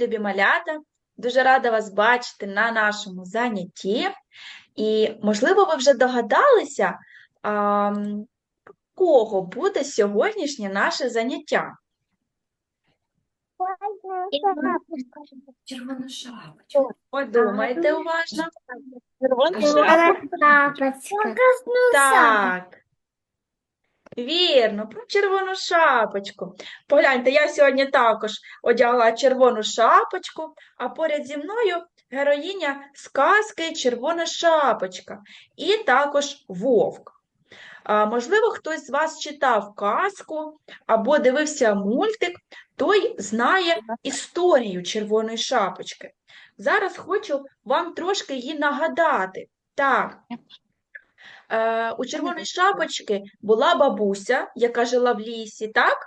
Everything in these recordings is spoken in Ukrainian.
Вас, любі малята! Дуже рада вас бачити на нашому занятті. І, можливо, ви вже догадалися, а, кого буде сьогоднішнє наше заняття. Червона шапочка. Подумайте уважно. Шапочка. Так. Вірно, про червону шапочку. Погляньте, я сьогодні також одягла червону шапочку, а поряд зі мною героїня сказки Червона шапочка і також вовк. А, можливо, хтось з вас читав казку або дивився мультик, той знає історію Червоної шапочки. Зараз хочу вам трошки її нагадати. Так, у червоної шапочки була бабуся, яка жила в лісі, так?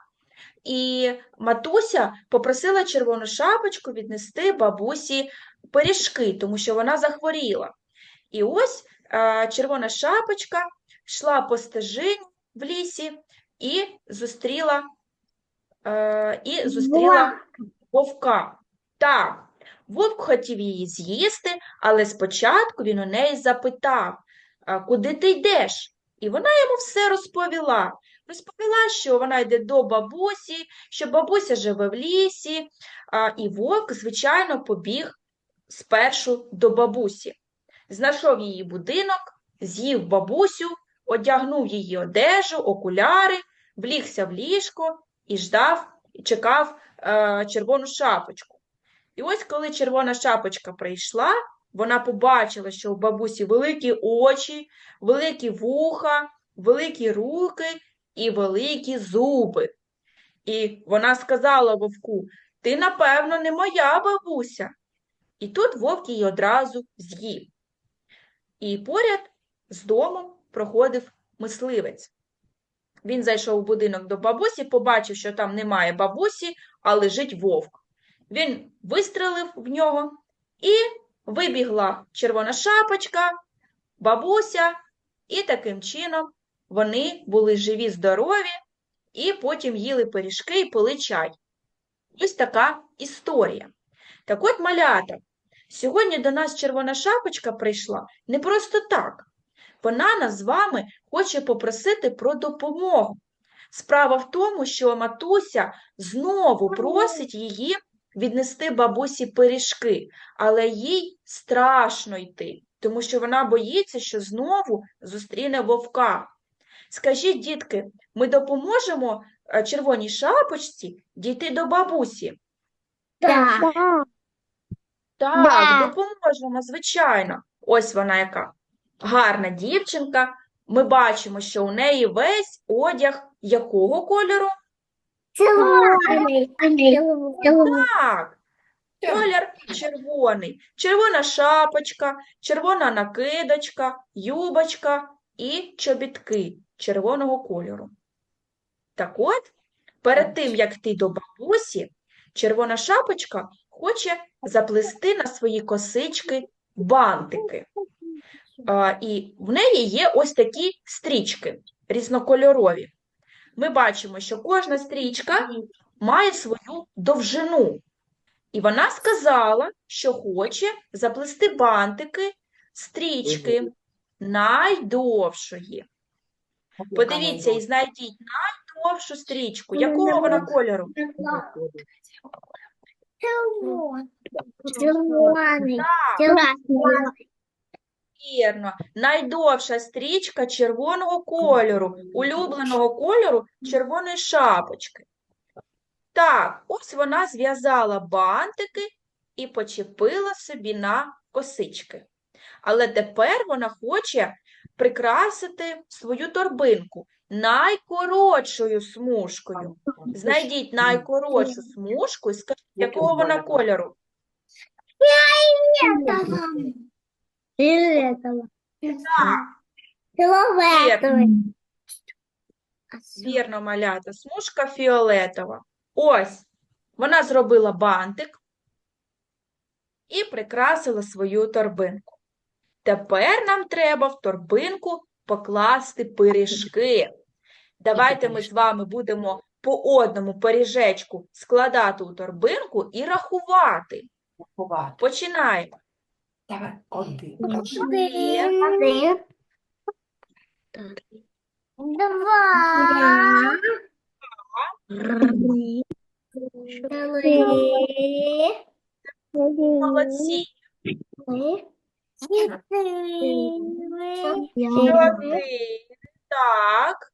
І матуся попросила червону шапочку віднести бабусі пиріжки, тому що вона захворіла. І ось е, червона шапочка йшла по стежині в лісі і зустріла, е, і зустріла вовка. Так, вовк хотів її з'їсти, але спочатку він у неї запитав, «А куди ти йдеш? І вона йому все розповіла. Розповіла, що вона йде до бабусі, що бабуся живе в лісі, і вовк, звичайно, побіг спершу до бабусі. Знайшов її будинок, з'їв бабусю, одягнув її одежу, окуляри, влігся в ліжко і ждав, чекав е, червону шапочку. І ось коли червона шапочка прийшла, вона побачила, що у бабусі великі очі, великі вуха, великі руки і великі зуби. І вона сказала вовку: Ти, напевно, не моя бабуся. І тут вовк її одразу з'їв. І поряд з домом проходив мисливець. Він зайшов у будинок до бабусі, побачив, що там немає бабусі, а лежить вовк. Він вистрелив в нього і вибігла червона шапочка, бабуся, і таким чином вони були живі, здорові, і потім їли пиріжки і пили чай. Ось така історія. Так от, малята, сьогодні до нас червона шапочка прийшла не просто так. Вона нас з вами хоче попросити про допомогу. Справа в тому, що матуся знову просить її віднести бабусі пиріжки, але їй страшно йти, тому що вона боїться, що знову зустріне вовка. Скажіть, дітки, ми допоможемо е, червоній шапочці дійти до бабусі? Так. Так, Да. допоможемо, звичайно. Ось вона яка гарна дівчинка. Ми бачимо, що у неї весь одяг якого кольору? Червоний. Так, колір червоний. Червона шапочка, червона накидочка, юбочка і чобітки червоного кольору. Так от, перед тим, як йти до бабусі, червона шапочка хоче заплести на свої косички бантики. А, і в неї є ось такі стрічки різнокольорові. Ми бачимо, що кожна стрічка має свою довжину. І вона сказала, що хоче заплести бантики стрічки найдовшої. Подивіться і знайдіть найдовшу стрічку. Якого вона кольору? Червоний. Красний. Вірно, найдовша стрічка червоного кольору, улюбленого кольору червоної шапочки. Так, ось вона зв'язала бантики і почепила собі на косички. Але тепер вона хоче прикрасити свою торбинку найкоротшою смужкою. Знайдіть найкоротшу смужку і скажіть, якого вона кольору? Фиолетовый. Так. Вірно, малята, смужка фіолетова. Ось, вона зробила бантик і прикрасила свою торбинку. Тепер нам треба в торбинку покласти пиріжки. Давайте ми з вами будемо по одному пиріжечку складати у торбинку і. Рахувати. Починаємо. Давай. Один. Один. Один. Два. Три. Молодці. Чотири. Так,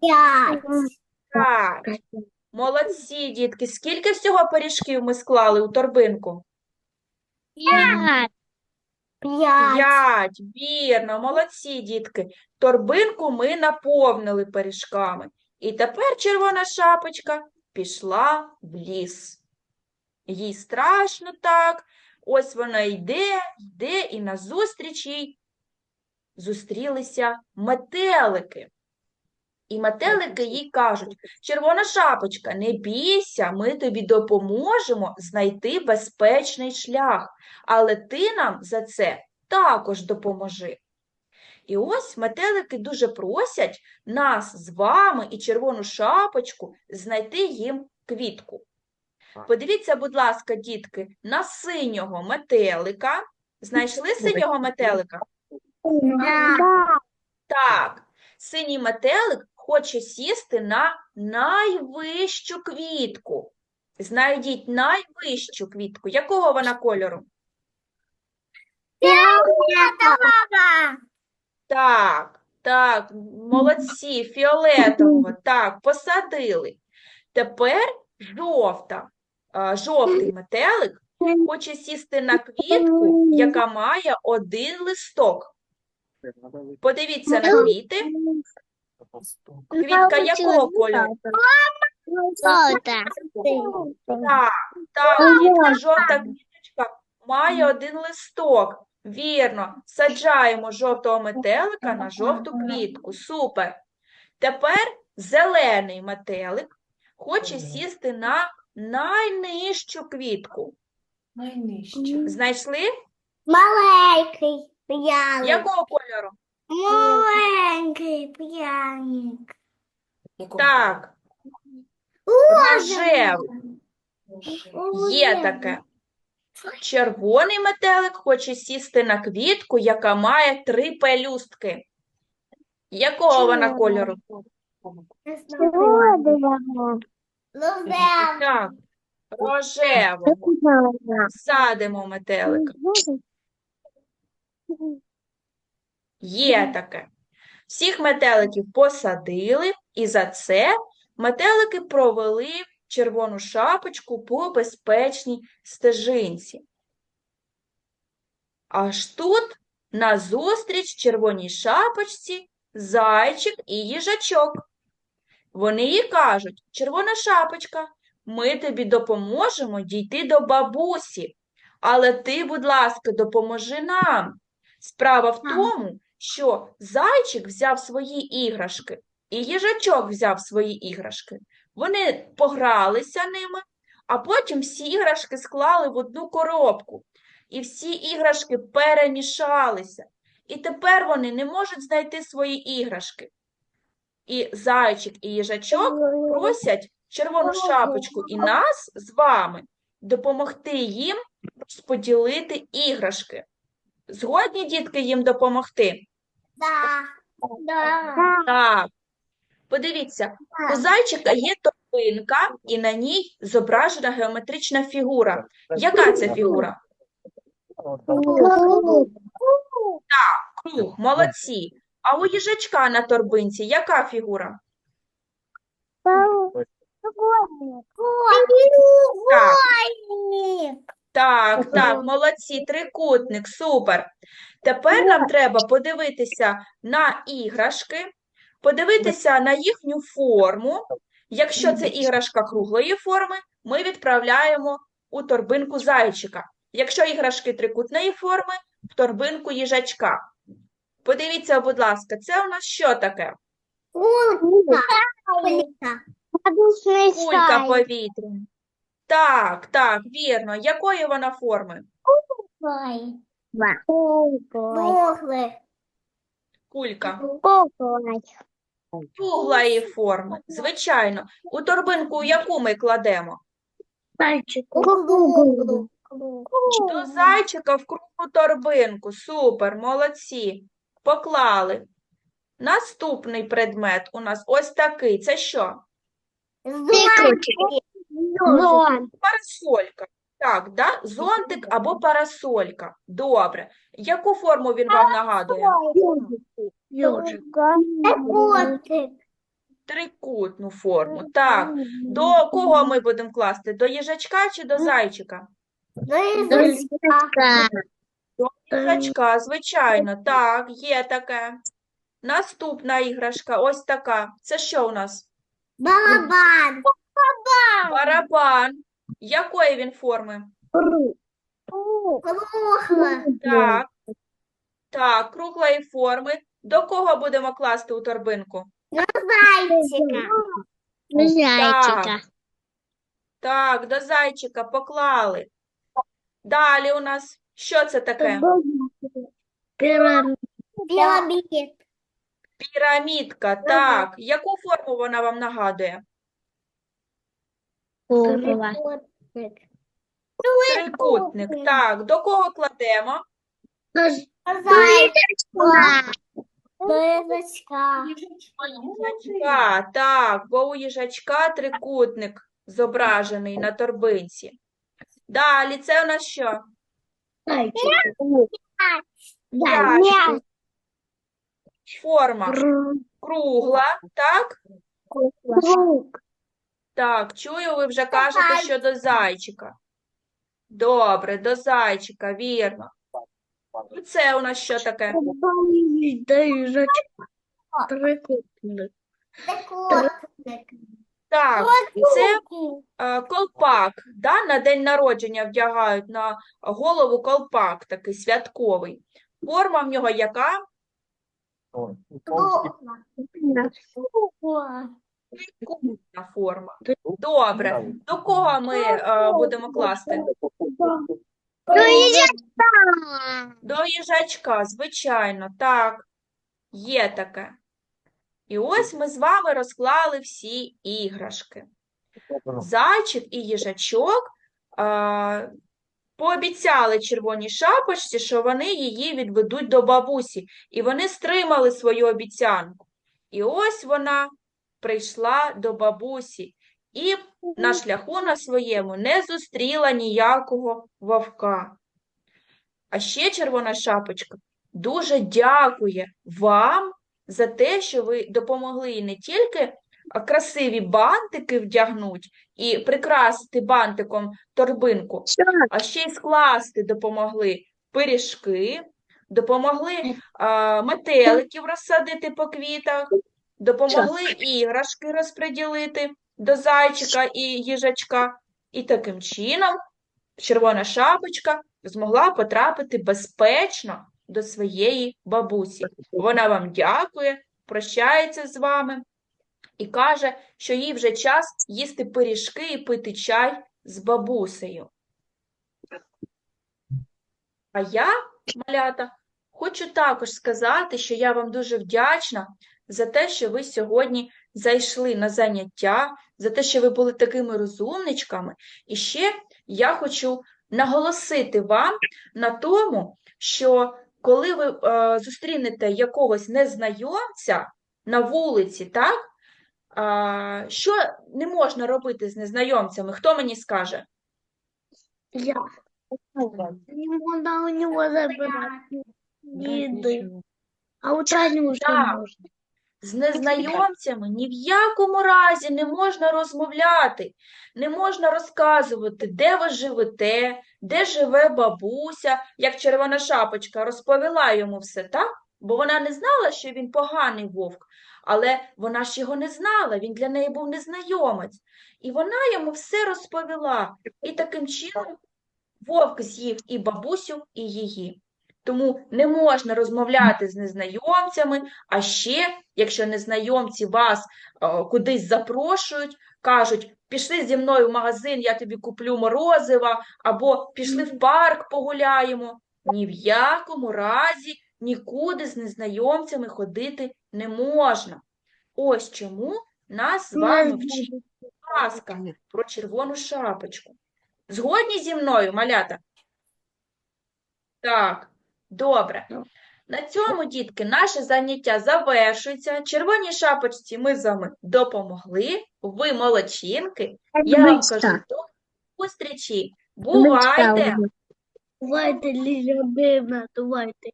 П'ять. так. Молодці, дітки. Скільки всього пиріжків ми склали у торбинку? П'ять. П'ять. Вірно, молодці, дітки. Торбинку ми наповнили пиріжками. І тепер червона шапочка пішла в ліс. Їй страшно так. Ось вона йде, йде, і назустріч їй зустрілися метелики. І метелики їй кажуть: Червона шапочка, не бійся, ми тобі допоможемо знайти безпечний шлях, але ти нам за це також допоможи. І ось метелики дуже просять нас з вами і червону шапочку знайти їм квітку. Подивіться, будь ласка, дітки, на синього метелика. Знайшли синього метелика? Так, синій метелик хоче сісти на найвищу квітку. Знайдіть найвищу квітку. Якого вона кольору? Так, так, молодці, фіолетового, так, посадили. Тепер жовта, жовтий метелик хоче сісти на квітку, яка має один листок. Подивіться на квіти. Квітка якого кольору? Так, так, дітки, жовта квіточка має один листок. Вірно, саджаємо жовтого метелика на жовту квітку. Супер. Тепер зелений метелик хоче сісти на найнижчу квітку. Найнижче. Знайшли? Маленький. Якого кольору? Маленький. Якого Так, рожевий. Є таке. Червоний метелик хоче сісти на квітку, яка має три пелюстки. Якого вона кольору? Так, рожевого. Садимо метелика. Є таке. Всіх метеликів посадили, і за це метелики провели червону шапочку по безпечній стежинці. Аж тут назустріч червоній шапочці зайчик і їжачок. Вони їй кажуть, червона шапочка, ми тобі допоможемо дійти до бабусі, але ти, будь ласка, допоможи нам. Справа в тому, що зайчик взяв свої іграшки, і їжачок взяв свої іграшки. Вони погралися ними, а потім всі іграшки склали в одну коробку. І всі іграшки перемішалися. І тепер вони не можуть знайти свої іграшки. І зайчик і їжачок просять червону шапочку і нас з вами допомогти їм розподілити іграшки. Згодні дітки їм допомогти? Да. Да. Так. Подивіться, у зайчика є торбинка, і на ній зображена геометрична фігура. Яка це фігура? Круг, молодці. А у їжачка на торбинці яка фігура? Так. Так, так, молодці, трикутник, супер. Тепер нам треба подивитися на іграшки, подивитися на їхню форму. Якщо це іграшка круглої форми, ми відправляємо у торбинку зайчика. Якщо іграшки трикутної форми, в торбинку їжачка. Подивіться, будь ласка, це у нас що таке? Кулька. Кулька повітряна. Так, так, вірно. Якої вона форми? Круглий. Кулька. Круглої форми. Звичайно. У торбинку яку ми кладемо? Круглу. До зайчика в круглу торбинку. Супер, молодці. Поклали. Наступний предмет у нас ось такий. Це що? Зонтик. Парасолька. Так, да? Зонтик або парасолька. Добре. Яку форму він вам нагадує? Котик. Трикутну форму. Так. До кого ми будемо класти? До їжачка чи до зайчика? Дочка. До їжачка, звичайно. Так, є таке. Наступна іграшка, ось така. Це що у нас? Барабан. Барабан. Якої він форми? Кругло. Так. Так, круглої форми. До кого будемо класти у торбинку? Зайчика. Так. Так, до зайчика поклали. Далі у нас що це таке? Пирамид. Пірамідка. Так. Яку форму вона вам нагадує? Трикутник. Так. До кого кладемо? Зайчика. Дочка. Їжачка. Так, бо у їжачка трикутник зображений на торбинці. Далі це у нас що? М'яч. Форма кругла, так? Так, чую, ви вже кажете, що до зайчика. Добре, до зайчика, вірно. Це у нас що таке? Трикутник. Так, це е, колпак. Да? На день народження вдягають на голову колпак, такий святковий. Форма в нього яка? Трикутна форма. Добре. До кого ми е, будемо класти? До їжачка, До їжачка, звичайно, так, є таке. І ось ми з вами розклали всі іграшки. Зайчик і їжачок а, пообіцяли червоній шапочці, що вони її відведуть до бабусі, і вони стримали свою обіцянку. І ось вона прийшла до бабусі і на шляху на своєму не зустріла ніякого вовка. А ще червона шапочка дуже дякує вам за те, що ви допомогли їй не тільки красиві бантики вдягнути і прикрасити бантиком торбинку, а ще й скласти допомогли пиріжки, допомогли а, метеликів розсадити по квітах, допомогли іграшки розподілити до зайчика і їжачка. І таким чином червона шапочка змогла потрапити безпечно до своєї бабусі. Вона вам дякує, прощається з вами і каже, що їй вже час їсти пиріжки і пити чай з бабусею. А я, малята, хочу також сказати, що я вам дуже вдячна за те, що ви сьогодні зайшли на заняття, за те, що ви були такими розумничками. І ще я хочу наголосити вам на тому, що коли ви е, зустрінете якогось незнайомця на вулиці, так? А, що не можна робити з незнайомцями? Хто мені скаже? Я. Не можно у него забирать еды. А у Тани уже Да. З незнайомцями ні в якому разі не можна розмовляти, не можна розказувати, де ви живете, де живе бабуся, як червона шапочка розповіла йому все, так? Бо вона не знала, що він поганий вовк, але вона ж його не знала, він для неї був незнайомець. І вона йому все розповіла. І таким чином вовк з'їв і бабусю, і її. Тому не можна розмовляти з незнайомцями, а ще, якщо незнайомці вас е, кудись запрошують, кажуть, пішли зі мною в магазин, я тобі куплю морозива, або пішли в парк погуляємо. Ні в якому разі нікуди з незнайомцями ходити не можна. Ось чому нас з вами вчить казка про червону шапочку. Згодні зі мною, малята? Так, добре. На цьому, дітки, наше заняття завершується. Червоній шапочці ми з вами допомогли. Ви молодчинки. Я вам кажу до зустрічі. Бувайте! Бувайте, Ліля Бивна, давайте.